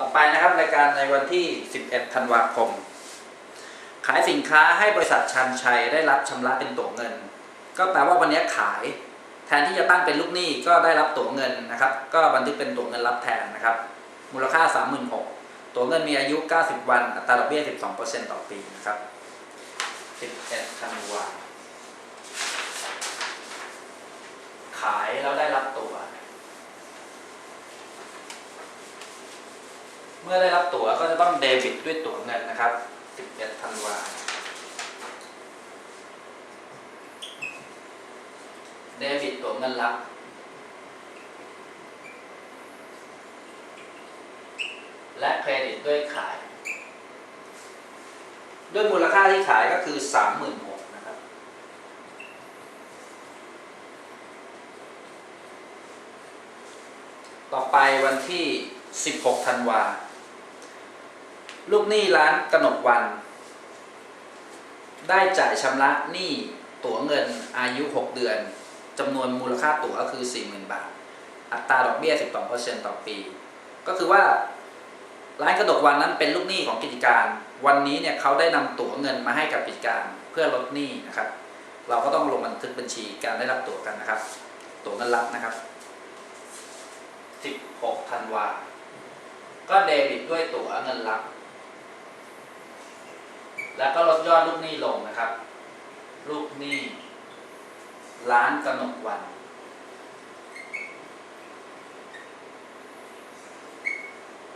ต่อไปนะครับรายการในวันที่ 11 ธันวาคม ขายสินค้าให้บริษัทชันชัยได้รับชำระเป็นตั๋วเงิน ก็แปลว่าวันนี้ขาย แทนที่จะตั้งเป็นลูกหนี้ก็ได้รับตั๋วเงินนะครับ ก็บันทึกเป็นตั๋วเงินรับแทนนะครับ มูลค่า 36,000ตั๋วเงินมีอายุ 90 วัน อัตราดอกเบี้ย 12%ต่อปีนะครับ 11 ธันวาขายแล้วได้รับตั๋ว เมื่อได้รับตั๋วก็จะต้องเดบิตด้วยตั๋วเงินนะครับ 11ธันวาเดบิตตั๋วเงินรับและเครดิตด้วยขาย ด้วยมูลค่าที่ขายก็คือ 36,000นะครับ ต่อไปวันที่ 16 ธันวา ลูกหนี้ร้านกนกวัน ได้จ่ายชำระหนี้ตั๋วเงินอายุ 6 เดือนจำนวนมูลค่าตั๋วก็คือ 40,000 บาท อัตราดอกเบี้ย 12%ต่อปี ก็คือว่าร้านกระดกวันนั้นเป็นลูกหนี้ของกิจการ วันนี้เนี่ยเขาได้นำตั๋วเงินมาให้กับกิจการเพื่อลดหนี้นะครับ เราก็ต้องลงบันทึกบัญชีการได้รับตั๋วกันนะครับ ตั๋วเงินรับนะครับ 16ธันวา ก็เดบิตด้วยตั๋วเงินรับ แล้วก็ลดยอดลูกหนี้ลงนะครับ ลูกหนี้ร้านกนกวัน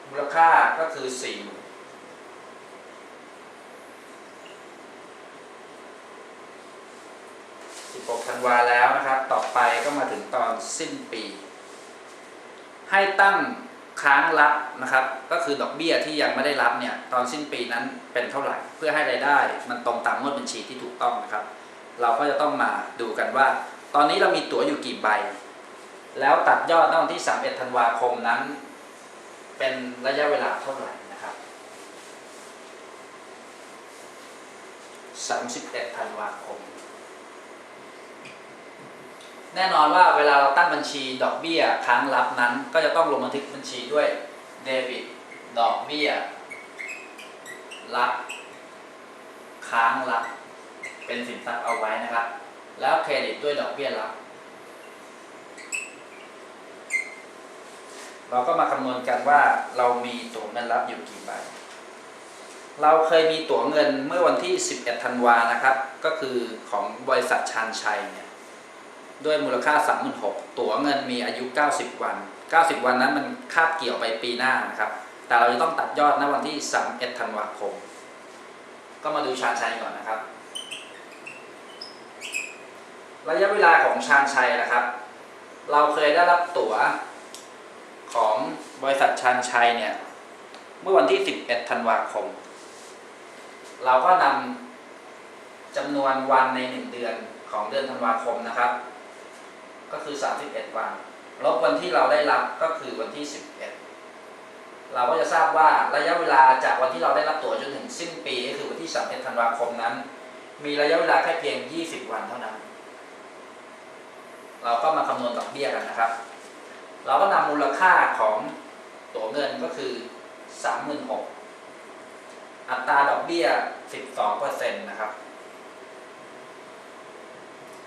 มูลค่าก็คือสี่หมื่นสิบหกธันวาแล้วนะครับ ต่อไปก็มาถึงตอนสิ้นปี ให้ตั้ง ค้างรับนะครับ ก็คือดอกเบี้ยที่ยังไม่ได้รับเนี่ยตอนสิ้นปีนั้นเป็นเท่าไหร่ เพื่อให้รายได้ มันตรงตามงวดบัญชีที่ถูกต้องนะครับ เราก็จะต้องมาดูกันว่า ตอนนี้เรามีตั๋วอยู่กี่ใบ แล้วตัดยอดณวันที่31ธันวาคมนั้น เป็นระยะเวลาเท่าไหร่นะครับ31ธันวาคม แน่นอนว่าเวลาเราตั้งบัญชีดอกเบี้ยค้างรับนั้น ก็จะต้องลงบันทึกบัญชีด้วยเดบิตดอกเบี้ยรับค้างรับเป็นสินทรัพย์เอาไว้นะครับ แล้วเครดิตด้วยดอกเบี้ยรับเราก็มาคำนวณกันว่าเรามีตั๋วเงินรับอยู่กี่ใบ เราเคยมีตั๋วเงินเมื่อวันที่ 11 ธันวานะครับ ก็คือของบริษัทชานชัยเนี่ย ด้วยมูลค่า 36,000ตั๋วเงินมีอายุ 90 วัน 90 วันนั้นมันคาบเกี่ยวไปปีหน้านะครับ แต่เราจะต้องตัดยอดณวันที่ 31 ธันวาคม ก็มาดูชานชัยก่อนนะครับ ระยะเวลาของชานชัยนะครับ เราเคยได้รับตั๋วของบริษัทชันชัยเนี่ยเมื่อวันที่ 11 ธันวาคม เราก็นำจำนวนวันใน 1 เดือนของเดือนธันวาคมนะครับ ก็คือ 31 วัน ลบวันที่เราได้รับก็คือวันที่ 11 เราก็จะทราบว่าระยะเวลาจากวันที่เราได้รับตั๋วจนถึงสิ้นปีก็คือวันที่ 31 ธันวาคมนั้น มีระยะเวลาแค่เพียง 20 วันเท่านั้น เราก็มาคำนวณดอกเบี้ยกันนะครับ เราก็นำมูลค่าของตั๋วเงินก็คือ 36,000อัตราดอกเบี้ย 12%นะครับ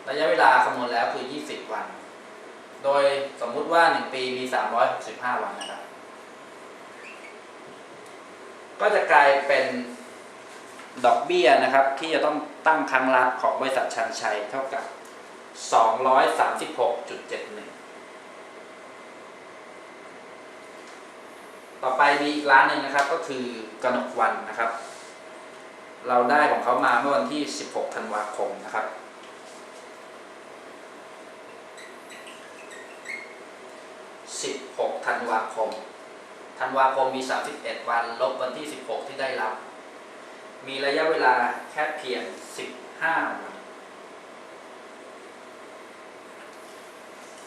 ระยะเวลาคำนวณแล้วคือ 20 วัน โดยสมมุติว่า 1 ปีมี 365 วันนะครับ ก็จะกลายเป็นดอกเบี้ยนะครับ ที่จะต้องตั้งครั้งรับของบริษัทชันชัยเท่ากับ 236.71 ต่อไปมีอีกร้านหนึ่งนะครับก็คือกนกวันนะครับ เราได้ของเขามาเมื่อวันที่ 16 ธันวาคมนะครับ 16ธันวาคมธันวาคมมี 31 วัน ลบวันที่ 16 ที่ได้รับ มีระยะเวลาแค่เพียง 15 วัน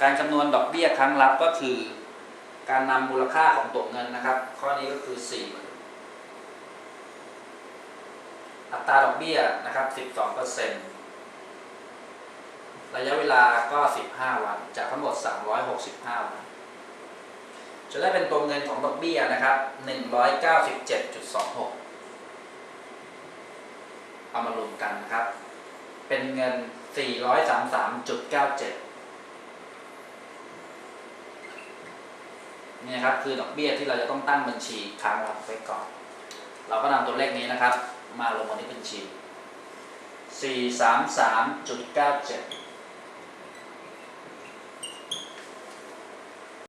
การคำนวณดอกเบี้ยครั้งรับก็คือ การนำมูลค่าของตัวเงินนะครับ ข้อนี้ก็คือ4อัตราดอกเบี้ยนะครับ 12%ระยะเวลาก็ 15 วัน จากทั้งหมด 365 วัน จะได้เป็นตัวเงินของดอกเบี้ยนะครับ 197.26 เอามารวมกันนะครับ เป็นเงิน 433.97 นี่นะครับคือดอกเบี้ยที่เราจะต้องตั้งบัญชีค้างรับไว้ก่อน เราก็นำตัวเลขนี้นะครับ มาลงบนที่บัญชี 433.97